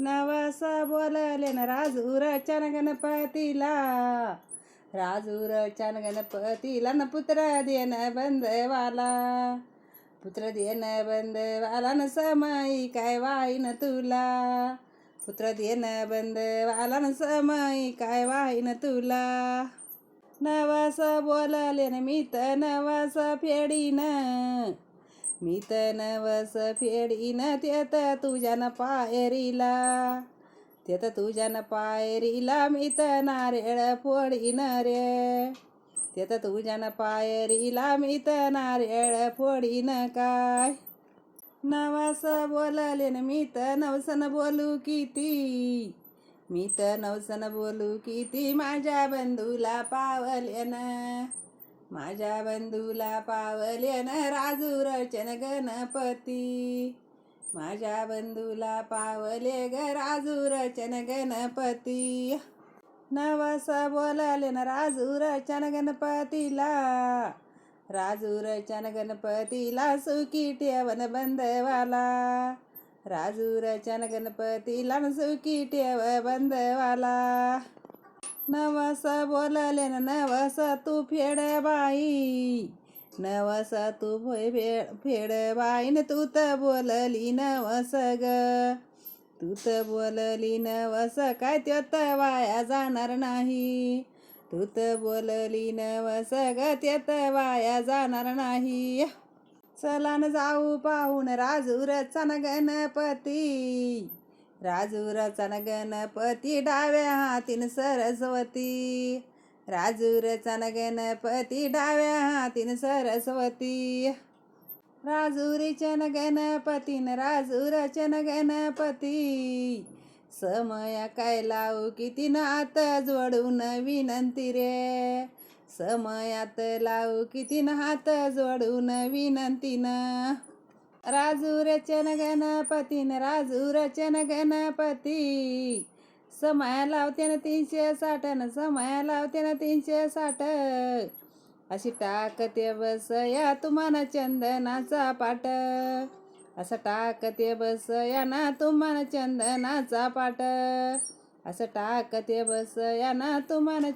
नवासा बोलले ना राजूरच्या न गणपतीला. राजू रचन गणपतीला न पुत्र देन बंदवाला पुत्र देन बंदवाला न समाई काय वाईन तुला. पुत्र देन बंदवाला न समाई काय वाईन तुला. नवासा बोलले ना मी तर नवासा फेडीन. मी तर नवस फेडीन तेत तुझ्यानं पायरीला तेत तुझ्यानं पायरीला मी तर नारेळ फोडीन रे तेत तुझ्यानं पायरीला मी तर नारेळ फोडीन काय नवस बोलले न मी तर नवसन बोलू किती? मी तर नवसन बोलू किती? माझ्या बंधूला पावलेन. माझ्या बंधूला पावलेन राजू रचन गणपती माझ्या बंधूला पावले ग राजू रचन गणपती नवस बोलले न राजू रचन गणपतीला राजू रचन गणपतीला सुखी ठेवन बंदवाला राजू रचन गणपतीला न सुखी ठेव बंदवाला नवस बोलले ना नवस तू फेड बाई नवस तू फेड फेड बाई न तू तर बोलली नवस ग. तू तर बोलली नवस काय त्योत वाया जाणार नाही. तू तर बोलली नवस ग त्यात वाया जाणार नाही. चला न जाऊ पाहून राजूरचा न गणपती. राजूरचा न गणपती डाव्या हातीन सरस्वती. राजूरचा न गणपती डाव्या हातीन सरस्वती. राजुरीच्या न गणपतीन राजुराच्या न गणपती. समया काय लावू किती नात जोडून विनंती रे. समयात लावू किती हात जोडून विनंतीन. राजूरचन गणपतीन राजूरचन गणपती. समाया लावते ना तीनशे साठ न समाया लावते ना तीनशे साठ. अशी टाकते बस या तुम्हाला चंदनाचा पाट असं टाकते बस या ना तुम्हाला चंदनाचा पाट असं टाकते बस या ना तुम्हाला